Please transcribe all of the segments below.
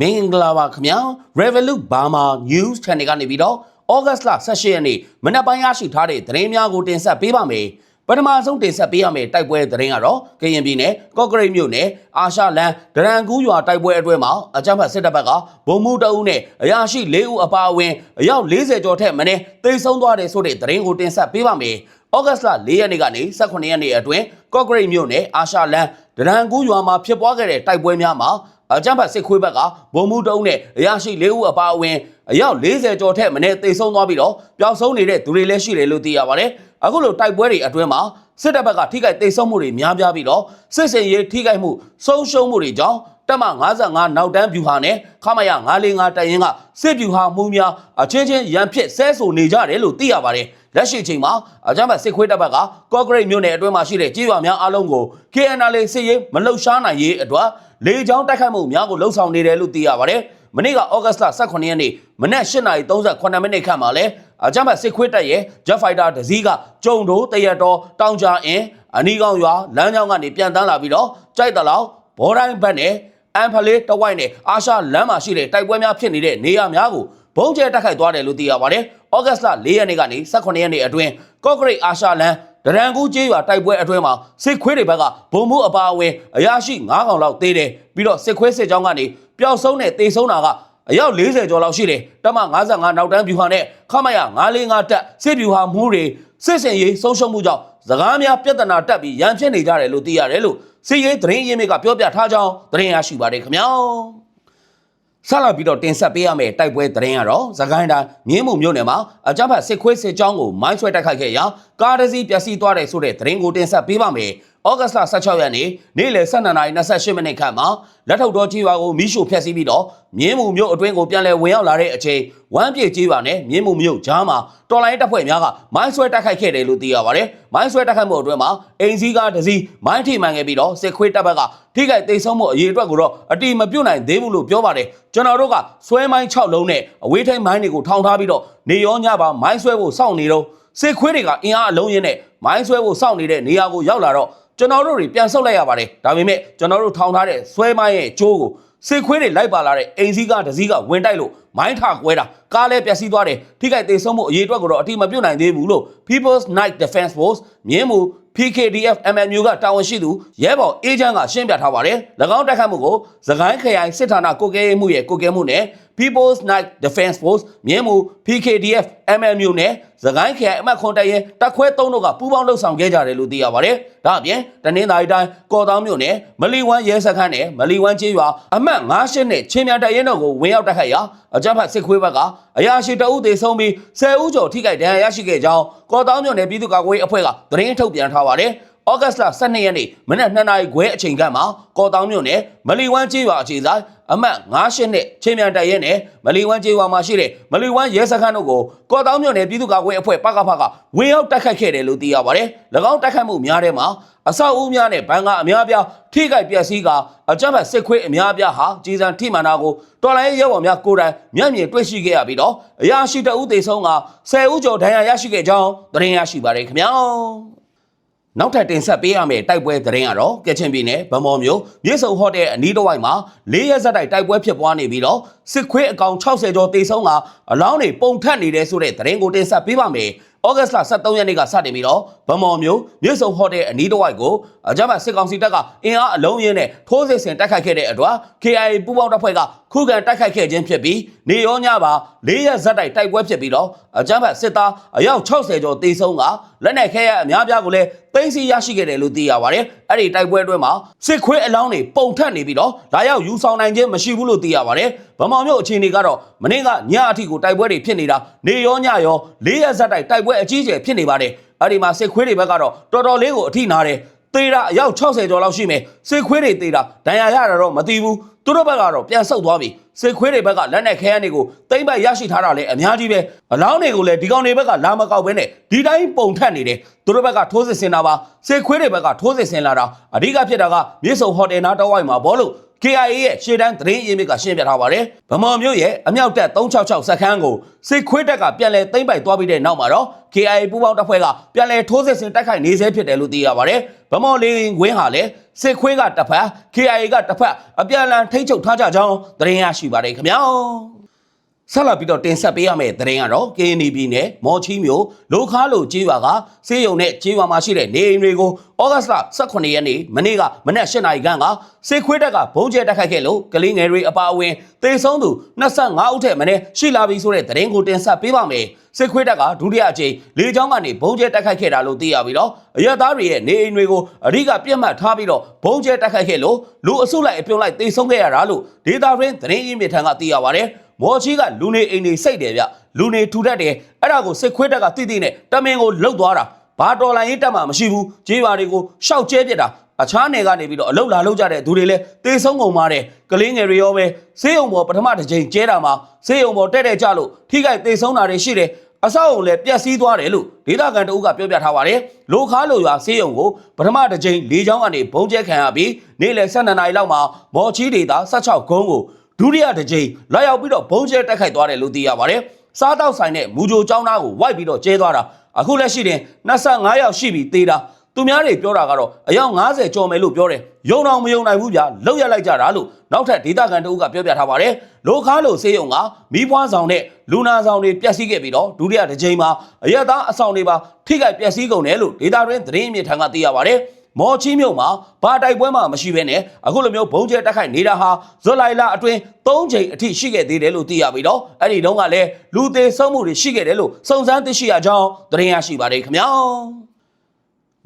မင်္ဂလာပါခင်ဗျာ Revolut Burma News Channel ကနေပြီးတော့ August လ18ရက်နေ့မနက်ပိုင်းရရှိထားတဲ့သတင်းများကိုတင်ဆက်ပေးပါမယ်ပထမဆုံးတင်ဆက်ပေးရမယ့်တိုက်ပွဲသတင်းကတော့ကရင်ပြည်နယ်ကော့ကရိတ်မြို့နယ်အာရှလန်ဒရန်ကူးရွာတိုက်ပွဲအတွင်းမှာအကြမ်းဖက်စစ်တပ်ဘက်ကဗုံမှုတအုပ်နဲ့အရာရှိ၄ဦးအပါအဝင်အယောက်40ကျော်ထက်မနည်းတိတ်ဆုံးသွားတယ်ဆိုတဲ့သတင်းကိုတင်ဆက်ပေးပါမယ်ဩဂတ်လ4ရက်နေ့ကနေ18ရက်နေ့အတွင်းကော့ကရိတ်မြို့နယ်အာရှလန်ဒရန်ကူးရွာမှာဖြစ်ပွားခဲ့တဲ့တိုက်ပွဲများမှာ အကြမ်းဖက်စစ်ခွေးဘက်ကဗုံမှုတုံးနဲ့အရာရှိ၄ဦးအပါအဝင်အယောက်40ကျော်ထက်မနည်းတိတ်ဆုံးသွားပြီးတော့ပျောက်ဆုံးနေတဲ့သူတွေလည်းရှိတယ်လို့သိရပါတယ်။အခုလိုတိုက်ပွဲတွေအတွင်းမှာစစ်တပ်ဘက်ကထိခိုက်တိတ်ဆုံးမှုတွေများပြားပြီးတော့စစ်စင်ရေးထိခိုက်မှုဆုံးရှုံးမှုတွေကြောင့်တက်မ55နောက်တန်းဗျူဟာနဲ့ခမရ945တိုင်ရင်ကစစ်ဗျူဟာမှုများအချင်းချင်းရန်ဖြစ်ဆဲဆိုနေကြတယ်လို့သိရပါတယ်။လက်ရှိချိန်မှာအကြမ်းဖက်စစ်ခွေးတပ်ဘက်ကကော့ဂရိတ်မြို့နယ်အတွင်းမှာရှိတဲ့ကြေးရွာများအလုံးကို KNL စစ်ရေးမလှုပ်ရှားနိုင်ရေးအတွက် လေကြောင်းတိုက်ခိုက်မှုများကိုလှုံ့ဆော်နေတယ်လို့သိရပါတယ်။မနေ့ကဩဂတ်လ18ရက်နေ့မနက်8:38မိနစ်ခန့်မှာလဲအကြမ်းဖက်စစ်ခွေးတပ်ရဲ့ Jet Fighter တစ်စီးကကျုံတို့တရက်တော်တောင်ကြအင်းအနီးကောင်းရွာလမ်းကြောင်းကနေပြန်တန်းလာပြီးတော့ကြိုက်တလောက်ဘော်တိုင်းဘက်နဲ့အန်ဖလေးတဝိုက်နဲ့အာရှလမ်းမှာရှိတဲ့တိုက်ပွဲများဖြစ်နေတဲ့နေရာများကိုဘုံကျဲတိုက်ခိုက်သွားတယ်လို့သိရပါတယ်။ဩဂတ်လ4ရက်နေ့ကနေ18ရက်နေ့အတွင်းကော့ဂရိတ်အာရှလမ်း ဒရန်ကူးကျေးရွာတိုက်ပွဲအတွင်းမှာစစ်ခွေးတွေဘက်ကဘုံမှုအပါအဝင်အရာရှိ9កောင်လောက်သေးတယ်ပြီးတော့စစ်ခွေးစစ်ကြောင်းကနေပျောက်ဆုံးတဲ့တေဆုံးတာကအယောက်40ကျော်လောက်ရှိတယ်တမ55နောက်တန်းဗျူဟာနဲ့ခမရ945တက်စစ်ဗျူဟာမှုတွေစစ်စင်ရေးဆုံးရှုံးမှုကြောင့်စကားများပြဿနာတက်ပြီးရန်ဖြစ်နေကြတယ်လို့သိရတယ်လို့စစ်ရေးသတင်းရင်းမြစ်ကပြောပြထားကြောင်းသတင်းရရှိပါတယ်ခင်ဗျာ ဆက်လက်ပြီးတော့တင်ဆက်ပေးရမယ့်တိုက်ပွဲသတင်းကတော့သခိုင်းတိုင်းမြင်းမှုမြို့နယ်မှာအကြမ်းဖက်စစ်ခွေးစစ်ကြောင်းကိုမိုင်းဆွဲတိုက်ခိုက်ခဲ့ရာကားတစ်စီးပျက်စီးသွားတယ်ဆိုတဲ့သတင်းကိုတင်ဆက်ပေးပါမယ်။ ဩဂတ်လ16ရက်နေ့နေ့လယ်12:28မိနစ်ခန့်မှာလက်ထုတ်တော်ကြီးရွာကိုမီးရှို့ဖျက်ဆီးပြီးတော့မြင်းမှုမြို့အတွင်းကိုပြန်လည်ဝင်ရောက်လာတဲ့အချိန်ဝမ်းပြေကြီးရွာနဲ့မြင်းမှုမြို့ကြားမှာတော်လိုင်းတပ်ဖွဲ့များကမိုင်းဆွဲတိုက်ခိုက်ခဲ့တယ်လို့သိရပါတယ်။မိုင်းဆွဲတိုက်ခိုက်မှုအတွင်းမှာအင်စည်းကားတစ်စီးမိုင်းထိမှန်ခဲ့ပြီးတော့စစ်ခွေးတပ်ဘက်ကထိခိုက်သိမ်းဆုံးမှုအရေးအတွက်ကိုတော့အတိမပြုတ်နိုင်သေးဘူးလို့ပြောပါတယ်။ကျွန်တော်တို့ကဆွဲမိုင်း6လုံးနဲ့အဝေးထိန်မိုင်းတွေကိုထောင်ထားပြီးတော့နေရောညပါမိုင်းဆွဲဖို့စောင့်နေတော့စစ်ခွေးတွေကအင်အားအလုံးရင်းနဲ့မိုင်းဆွဲဖို့စောင့်နေတဲ့နေရာကိုရောက်လာတော့ ကျွန်တော်တို့တွေပြန်ဆုတ်လိုက်ရပါတယ်ဒါပေမဲ့ကျွန်တော်တို့ထောင်ထားတဲ့ဆွဲမိုင်းရဲ့အကျိုးကိုစစ်ခွေးတွေလိုက်ပါလာတဲ့အိမ်စည်းကတစည်းကဝင်တိုက်လို့မိုင်းထကွဲတာကားလည်းပျက်စီးသွားတယ်ထိခိုက်သေးဆုံးမှုအရေးအတွက်ကိုတော့အတိမပြုတ်နိုင်သေးဘူးလို့ People's Night Defense Force မြင်းမူ PKDF MMU ကတာဝန်ရှိသူရဲဘော်အေဂျင့်ကရှင်းပြထားပါတယ်၎င်းတိုက်ခတ်မှုကိုသခိုင်းခရိုင်စစ်ဌာနကိုကဲမှုရဲ့ကိုကဲမှုနဲ့ People's Night Defense Force မြင်းမူ PKDF MMU နဲ့သခိုင်းခရိုင်အမှတ်ခွန်တိုင်ရဲ့တပ်ခွဲ၃တို့ကပူးပေါင်းလှုပ်ဆောင်ခဲ့ကြတယ်လို့သိရပါတယ်ဒါအပြင်တနင်္သာရီတိုင်းကော်တောင်းမြို့နယ်မလီဝမ်ရဲစခန်းနဲ့မလီဝမ်ကျေးရွာအမှတ်58နဲ့ချင်းမြန်တိုက်ရဲတော်ကိုဝင်ရောက်တိုက်ခိုက်ရာအကြမ်းဖက်စစ်ခွေးဘက်ကအရာရှိတအုပ်သေးဆုံးပြီး10ဦးကျော်ထိခိုက်ဒဏ်ရာရရှိခဲ့ကြောင်းကော်တောင်းမြို့နယ်ပြည်သူ့ကာကွယ်ရေးအဖွဲ့ကသတင်းထုတ်ပြန်ထားပါတယ်။ ဩဂတ်လ12ရက်နေ့မနက်2နာရီခွဲအချိန်ကမှကော်တောင်းမြို့နယ်မလီဝမ်ကျေးရွာအခြေဆိုင်အမှတ်58နဲ့ချင်းမြန်တိုက်ရဲနဲ့မလီဝမ်ကျေးရွာမှာရှိတဲ့မလီဝမ်ရဲစခန်းတို့ကိုကော်တောင်းမြို့နယ်ပြည်သူ့ကာကွယ်ရေးအဖွဲ့ပကဖကဝင်ရောက်တိုက်ခိုက်ခဲ့တယ်လို့သိရပါတယ်။၎င်းတိုက်ခိုက်မှုများထဲမှာအဆောက်အဦများနဲ့ဘန်ကအများပြားထိခိုက်ပျက်စီးကအကြမ်းဖက်စစ်ခွေးအများပြားဟာကြီးစံထိမှန်တာကိုတော်လိုင်းရဲဘော်များကိုယ်တိုင်မျက်မြင်တွေ့ရှိခဲ့ရပြီးတော့အရာရှိတအုပ်သေးဆုံးက10ဦးကျော်ဒဏ်ရာရရှိခဲ့ကြောင်းသတင်းရရှိပါတယ်ခင်ဗျာ နောက်ထပ်တင်ဆက်ပေးရမယ့်တိုက်ပွဲသတင်းကတော့ကချင်ပြည်နယ်ဗမော်မြို့မြေဆုံဟိုတယ်အနီးတစ်ဝိုက်မှာ၄ရက်ဆက်တိုက်တိုက်ပွဲဖြစ်ပွားနေပြီးတော့စစ်ခွေးအကောင်60ကျော်တေဆုံးကအလောင်းတွေပုံထက်နေတဲ့ဆိုတဲ့သတင်းကိုတင်ဆက်ပေးပါမယ်။ ဩဂတ်လ23ရက်နေ့ကစတင်ပြီးတော့ဗမော်မြို့မြေဆုံဟိုတယ်အနီးတစ်ဝိုက်ကိုအကြမ်းဖက်စစ်ကောင်စီတပ်ကအင်အားအလုံးရင်းနဲ့ထိုးစစ်ဆင်တိုက်ခိုက်ခဲ့တဲ့အတွက် KIA ပူးပေါင်းတပ်ဖွဲ့ကခုခံတိုက်ခိုက်ခဲ့ခြင်းဖြစ်ပြီးနေရောညပါ၄ရက်ဇက်တိုက်တိုက်ပွဲဖြစ်ပြီးတော့အကြမ်းဖက်စစ်သားအယောက်60ကျော်တေဆုံးကလက်နက်ခဲရအများပြားကိုလည်းသိမ်းဆည်းရရှိခဲ့တယ်လို့သိရပါတယ်။အဲ့ဒီတိုက်ပွဲအတွင်းမှာစစ်ခွေးအလောင်းတွေပုံထက်နေပြီးတော့လာရောက်ယူဆောင်နိုင်ခြင်းမရှိဘူးလို့သိရပါတယ်။ဗမာမျိုးအခြေအနေကတော့မနေ့ကညအထိကိုတိုက်ပွဲတွေဖြစ်နေတာနေရောညရော၄ရက်ဇက်တိုက်တိုက်ပွဲအကြီးအကျယ်ဖြစ်နေပါတယ်။အဲ့ဒီမှာစစ်ခွေးတွေဘက်ကတော့တော်တော်လေးကိုအထိနာတယ်။သေးတာအယောက်60ကျော်လောက်ရှိမယ်စစ်ခွေးတွေသေးတာဒဏ်ရာရတာတော့မသိဘူးသူတို့ဘက်ကတော့ပြန်ဆုတ်သွားပြီစစ်ခွေးတွေဘက်ကလက်နဲ့ခဲရန်တွေကိုတိမ့်ပိုက်ရရှိထားတာလည်းအများကြီးပဲအလောင်းတွေကိုလည်းဒီကောင်တွေဘက်ကလာမကောက်ဘဲနဲ့ဒီတိုင်းပုံထက်နေတယ်သူတို့ဘက်ကထိုးစစ်ဆင်တာပါစစ်ခွေးတွေဘက်ကထိုးစစ်ဆင်လာတာအဓိကဖြစ်တာကမြေဆုံဟိုတယ်နားတောဝိုက်မှာဘောလို့ KIA ရဲ့ရှေ့တန်းသတင်းရင်းမြစ်ကရှင်းပြထားပါတယ်။ဗမာမျိုးရဲ့အမြောက်တပ်366စခန်းကိုစစ်ခွေးတပ်ကပြန်လည်သိမ်းပိုက်သွားပြီးတဲ့နောက်မှာတော့ KIA ပူးပေါင်းတပ်ဖွဲ့ကပြန်လည်ထိုးစစ်ဆင်တိုက်ခိုက်နေဆဲဖြစ်တယ်လို့သိရပါတယ်။ဗမာလေးဝင်းဟာလည်းစစ်ခွေးကတစ်ဖက် KIA ကတစ်ဖက်အပြန်အလှန်ထိတ်ချုပ်ထားကြကြောင်းသတင်းရရှိပါတယ်ခင်ဗျာ ဆက်လက်ပြီးတော့တင်ဆက်ပေးရမယ့်သတင်းကတော့ KNB နဲ့မော်ချီမျိုးလိုခါလိုကြေးရွာကစေယုံနဲ့ကြေးရွာမှာရှိတဲ့နေအိမ်တွေကိုဩဂတ်လ18ရက်နေ့မနေ့ကမနက်8နာရီခန့်ကစစ်ခွေးတပ်ကဘုံကျဲတက်ခိုက်ခဲ့လို့ကလေးငယ်တွေအပါအဝင်တေဆုံးသူ25ဦးထက်မနည်းရှိလာပြီဆိုတဲ့သတင်းကိုတင်ဆက်ပေးပါမယ်စစ်ခွေးတပ်ကဒုတိယအကြိမ်လေကြောင်းကနေဘုံကျဲတက်ခိုက်ခဲ့တာလို့သိရပြီးတော့အရက်သားတွေရဲ့နေအိမ်တွေကိုအဓိကပြတ်မှတ်ထားပြီးတော့ဘုံကျဲတက်ခိုက်ခဲ့လို့လူအစုလိုက်အပြုံလိုက်တေဆုံးခဲ့ရတာလို့ဒေတာရင်းသတင်းရင်းမြစ်ထံကသိရပါတယ် မော်ချီကလူနေအိမ်တွေစိတ်တယ်ဗျလူနေထူထပ်တယ်အဲ့ဒါကိုစစ်ခွေးတက်ကတိတိနဲ့တမင်ကိုလှုပ်သွားတာဘာတော်လိုင်းရေးတက်မှမရှိဘူးဂျေးပါတွေကိုရှောက်ကျဲပြစ်တာအခြားနယ်ကနေပြီးတော့အလုတ်လာလုတ်ကြတဲ့သူတွေလည်းတေဆုံးကုန်ပါတယ်ကလေးငယ်တွေရောပဲဆေးရုံပေါ်ပထမတစ်ချိန်ကျဲတာမှာဆေးရုံပေါ်တက်တဲ့ကြလို့ထိခိုက်တေဆုံးတာတွေရှိတယ်အဆောက်အုံလည်းပျက်စီးသွားတယ်လို့ဒေသခံတအုပ်ကပြောပြထားပါတယ်။လိုခါလိုရွာဆေးရုံကိုပထမတစ်ချိန်၄ချောင်းကနေဘုံကျဲခံရပြီးနေ့လယ်12နာရီလောက်မှာမော်ချီဒေတာ16ဂုံးကို ဒုတိယတစ်ချိန်လာရောက်ပြီးတော့ဘုံကျဲတက်ခိုက်သွားတယ်လို့သိရပါတယ်။စားတောက်ဆိုင်တဲ့မူဂျိုចောင်းသားကိုဝိုက်ပြီးတော့ကျဲသွားတာအခုလက်ရှိတင်25ယောက်ရှိပြီတေးတာသူများတွေပြောတာကတော့အယောက်90ကျော်မယ်လို့ပြောတယ်။ယုံအောင်မယုံနိုင်ဘူးဗျာလောက်ရလိုက်ကြတာလို့နောက်ထပ်ဒေသခံတအုပ်ကပြောပြထားပါတယ်။လိုခါလိုဆေးရုံကမီးပွားဆောင်နဲ့လူနာဆောင်တွေပျက်စီးခဲ့ပြီးတော့ဒုတိယတစ်ချိန်မှာအရက်သားအဆောင်တွေပါထိခိုက်ပျက်စီးကုန်တယ်လို့ဒေသတွင်းသတင်းအမြင့်ထံကသိရပါတယ်။ မော်ချီမြို့မှာဘာတိုက်ပွဲမှမရှိဘဲနဲ့အခုလိုမျိုးဘုံကျဲတက်ခိုက်နေတာဟာဇွတ်လိုက်လာအတွင်း၃ချိန်အထိရှိခဲ့သေးတယ်လို့သိရပြီးတော့အဲ့ဒီတုန်းကလည်းလူသေးဆုံးမှုတွေရှိခဲ့တယ်လို့စုံစမ်းသိရှိရကြောင်းသတင်းရရှိပါတယ်ခင်ဗျာ။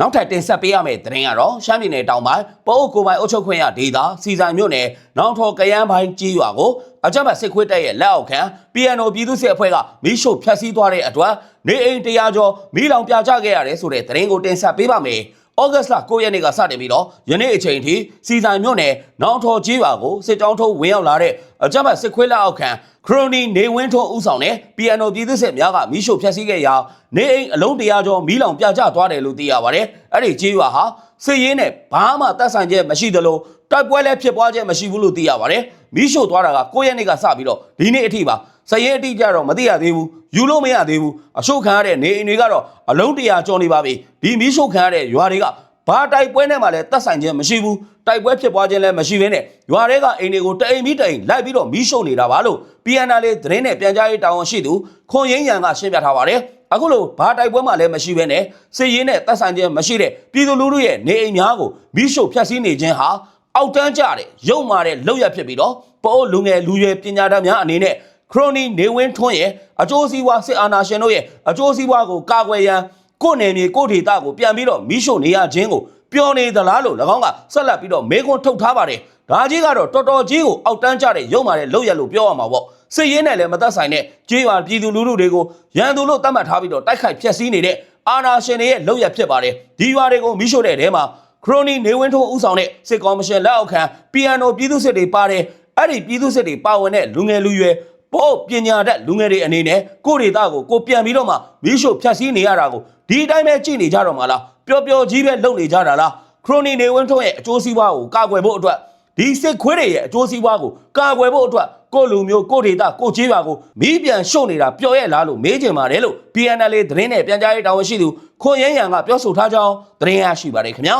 နောက်ထပ်တင်ဆက်ပေးရမယ့်သတင်းကတော့ရှမ်းပြည်နယ်တောင်ပိုင်းပိုးကိုပိုင်အုပ်ချုပ်ခွင့်ရဒေသစီဆိုင်မြို့နယ်နောင်ထော်ကရန်ပိုင်းကြီးရွာကိုအကြမ်းဖက်စစ်ခွေးတပ်ရဲ့လက်အောက်ခံ PNO ပြည်သူ့စစ်အဖွဲ့ကမီးရှို့ဖျက်ဆီးသွားတဲ့အတွက်နေအိမ်တရားကျော်မီးလောင်ပြကြခဲ့ရတယ်ဆိုတဲ့သတင်းကိုတင်ဆက်ပေးပါမယ်။ ဩဂတ်စ်လ9ရက်နေ့ကစတင်ပြီးတော့ယနေ့အချိန်ထိစီဆိုင်မြို့နယ်နောင်ထော်ကြီးရွာကိုစစ်ကြောင်းထုတ်ဝင်ရောက်လာတဲ့အကြမ်းဖက်စစ်ခွေးလက်အောက်ခံခရိုနီနေဝင်းထွန်းဦးဆောင်တဲ့ PNO ပြည်သူ့စစ်များကမီးရှို့ဖျက်ဆီးခဲ့ရာနေအိမ်အလုံးတရာကျော်မီးလောင်ပြကျသွားတယ်လို့သိရပါတယ်။အဲ့ဒီကြီးရွာဟာစစ်ရေးနဲ့ဘာမှသက်ဆိုင်ချက်မရှိသလိုတိုက်ပွဲလည်းဖြစ်ပွားချက်မရှိဘူးလို့သိရပါတယ်။မီးရှို့သွားတာက9ရက်နေ့ကစပြီးတော့ဒီနေ့အထိပါ။စရင်အတိကြတော့မသိရသေးဘူး။ယူလို့မရသေးဘူး။အရှို့ခံရတဲ့နေအိမ်တွေကတော့အလုံးတရာကျော်နေပါပြီ။ဒီမီးရှို့ခံရတဲ့ရွာတွေကဘာတိုက်ပွဲနဲ့မှလည်းသက်ဆိုင်ခြင်းမရှိဘူးတိုက်ပွဲဖြစ်ပွားခြင်းလည်းမရှိဘဲနဲ့ရွာတွေကအိမ်တွေကိုတအိမ်ပြီးတအိမ်လိုက်ပြီးတော့မီးရှို့နေတာပါလို့ PNL လေးသတင်းနဲ့ပြန်ကြားရေးတာဝန်ရှိသူခွန်ရင်းရန်ကရှင်းပြထားပါတယ်အခုလိုဘာတိုက်ပွဲမှလည်းမရှိဘဲနဲ့စစ်ရေးနဲ့သက်ဆိုင်ခြင်းမရှိတဲ့ပြည်သူလူထုရဲ့နေအိမ်များကိုမီးရှို့ဖျက်ဆီးနေခြင်းဟာ အောက်တန်းကျတဲ့ရုံမာတဲ့လောက်ရဖြစ်ပြီးတော့ပိုးလူငယ်လူရွယ်ပညာတတ်များအနေနဲ့ခရိုနီနေဝင်းထွန်းရဲ့အကျိုးစီးပွားစစ်အာဏာရှင်တို့ရဲ့အကျိုးစီးပွားကိုကာကွယ်ရန်ကိုယ်နယ်မြေကိုယ်ဒေသကိုပြန်ပြီးတော့မီးရှို့နေရခြင်းကိုပြောနေသလားလို့၎င်းကဆက်လက်ပြီးတော့မေခွန်းထုတ်ထားပါတယ်။ဒါကြီးကတော့တော်တော်ကြီးကိုအောက်တန်းကျတဲ့ရုံမာတဲ့လောက်ရလို့ပြောရမှာပေါ့။စစ်ရေးနဲ့လည်းမသက်ဆိုင်တဲ့ကြေးရွာပြည်သူလူထုတွေကိုရန်သူလို့သတ်မှတ်ထားပြီးတော့တိုက်ခိုက်ဖျက်ဆီးနေတဲ့အာဏာရှင်တွေရဲ့လောက်ရဖြစ်ပါတယ်။ဒီရွာတွေကိုမီးရှို့တဲ့တဲမှာ ခရိုနီနေဝင်းထိုးဦးဆောင်တဲ့စစ်ကော်မရှင်လက်အောက်ခံ PNO ပြည်သူစစ်တွေပါတယ်။အဲ့ဒီပြည်သူစစ်တွေပါဝင်တဲ့လူငယ်လူရွယ်ပို့ပညာတတ်လူငယ်တွေအနေနဲ့ကိုယ့်ဒေသကိုကိုပြန်ပြီးတော့မှမီးရှို့ဖျက်ဆီးနေရတာကိုဒီအတိုင်းပဲကြည့်နေကြတော့မှလားပျော်ပျော်ကြီးပဲလုပ်နေကြတာလားခရိုနီနေဝင်းထွန်းရဲ့အကျိုးစီးပွားကိုကာကွယ်ဖို့အတွက်ဒီစစ်ခွေးတွေရဲ့အကျိုးစီးပွားကိုကာကွယ်ဖို့အတွက် ကိုလူမျိုးကိုဒေတာကိုကြီးပါကိုမီးပြန်ရှုံနေတာပျော်ရဲ့လားလို့မေးချင်ပါတယ်လို့ PNL သတင်းနဲ့ပြန်ကြားရေးတာဝန်ရှိသူခွန်ရင်းရန်ကပြောဆိုထားကြောင်းသတင်းရရှိပါတယ်ခင်ဗျာ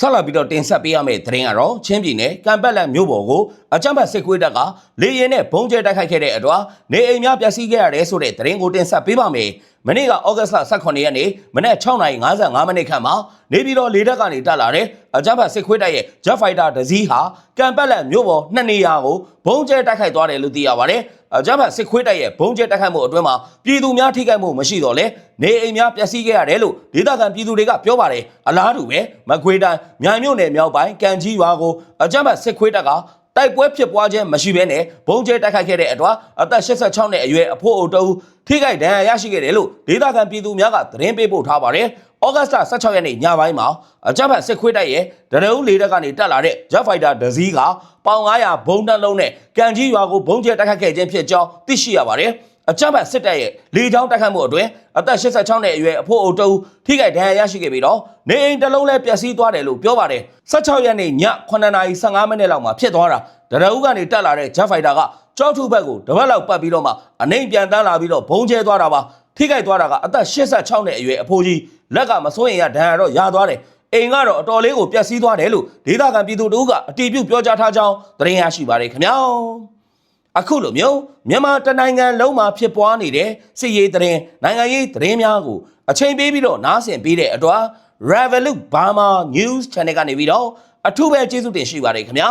ဆက်လာပြီးတော့တင်ဆက်ပေးရမယ့်သတင်းကတော့ချင်းပြည်နယ်ကံပက်လက်မြို့ပေါ်ကိုအကြမ်းဖက်စစ်ခွေးတပ်ကလေရင်နဲ့ဘုံကျဲတိုက်ခိုက်ခဲ့တဲ့အတွက်နေအိမ်များပျက်စီးခဲ့ရတယ်ဆိုတဲ့သတင်းကိုတင်ဆက်ပေးပါမယ်။မနေ့ကဩဂတ်လ18ရက်နေ့မနက်6:55မိနစ်ခန့်မှာနေပြည်တော်လေတပ်ကနေတက်လာတဲ့ အကြမ်းဖက်စစ်ခွေးတပ်ရဲ့ Jet Fighter တစ်စီးဟာကံပက်လက်မြို့ပေါ်နှစ်နေရာကိုဘုံကျဲတိုက်ခိုက်သွားတယ်လို့သိရပါတယ်။အကြမ်းဖက်စစ်ခွေးတပ်ရဲ့ဘုံကျဲတိုက်ခိုက်မှုအတွင်းမှာပြည်သူများထိခိုက်မှုမရှိတော့လဲနေအိမ်များပျက်စီးခဲ့ရတယ်လို့ဒေသခံပြည်သူတွေကပြောပါတယ်။အလားတူပဲမကွေးတိုင်းမြိုင်မြို့နယ်မြောက်ပိုင်းကံကြီးရွာကိုအကြမ်းဖက်စစ်ခွေးတပ်ကတိုက်ပွဲဖြစ်ပွားခြင်းမရှိဘဲနဲ့ဘုံကျဲတိုက်ခိုက်ခဲ့တဲ့အတွက်အသက်86နှစ်အရွယ်အဖိုးအိုတဦးထိခိုက်ဒဏ်ရာရရှိခဲ့တယ်လို့ဒေသခံပြည်သူများကသတင်းပေးပို့ထားပါတယ်။ ဩဂတ်စ်လ16ရက်နေ့ညပိုင်းမှာအကြမ်းဖက်စစ်ခွေးတိုက်ရဲ့ဒရုန်းလေးတပ်ကနေတက်လာတဲ့ Jet Fighter ဒဇီးကပေါင်900ဘုံတက်လုံးနဲ့ကန်ကြီးရွာကိုဘုံကျဲတိုက်ခိုက်ခဲ့ခြင်းဖြစ်ကြောင်းသိရှိရပါတယ်။အကြမ်းဖက်စစ်တပ်ရဲ့လေကြောင်းတိုက်ခိုက်မှုအတွင်းအသက်86နှစ်အရွယ်အဖိုးအိုတဦးထိခိုက်ဒဏ်ရာရရှိခဲ့ပြီးတော့နေအိမ်တစ်လုံးလည်းပျက်စီးသွားတယ်လို့ပြောပါတယ်16ရက်နေ့ည9:15မိနစ်လောက်မှာဖြစ်သွားတာဒရအုပ်ကနေတက်လာတဲ့ Jet Fighter ကကြောက်ထုဘက်ကိုတပတ်လောက်ပတ်ပြီးတော့မှအနှိမ်ပြန်တန်းလာပြီးတော့ဘုံကျဲသွားတာပါ ထိခိုက်သွားတာကအသက်86နှစ်အရွယ်အဖိုးကြီးလက်ကမစိုးရင်ရဒဏ်ရာတော့ရသွားတယ်အိမ်ကတော့အတော်လေးကိုပျက်စီးသွားတယ်လို့ဒေသခံပြည်သူတို့ကအတီးပြုတ်ပြောကြားထားကြောင်းသတင်းရရှိပါတယ်ခင်ဗျာအခုလိုမျိုးမြန်မာတနိုင်ငံလုံးမှာဖြစ်ပွားနေတဲ့စစ်ရေးသတင်းနိုင်ငံရေးသတင်းများကိုအချိန်ပေးပြီးတော့နားဆင်ပေးတဲ့အတွက် Revolut Burma News Channel ကနေပြီးတော့အထူးပဲကျေးဇူးတင်ရှိပါတယ်ခင်ဗျာ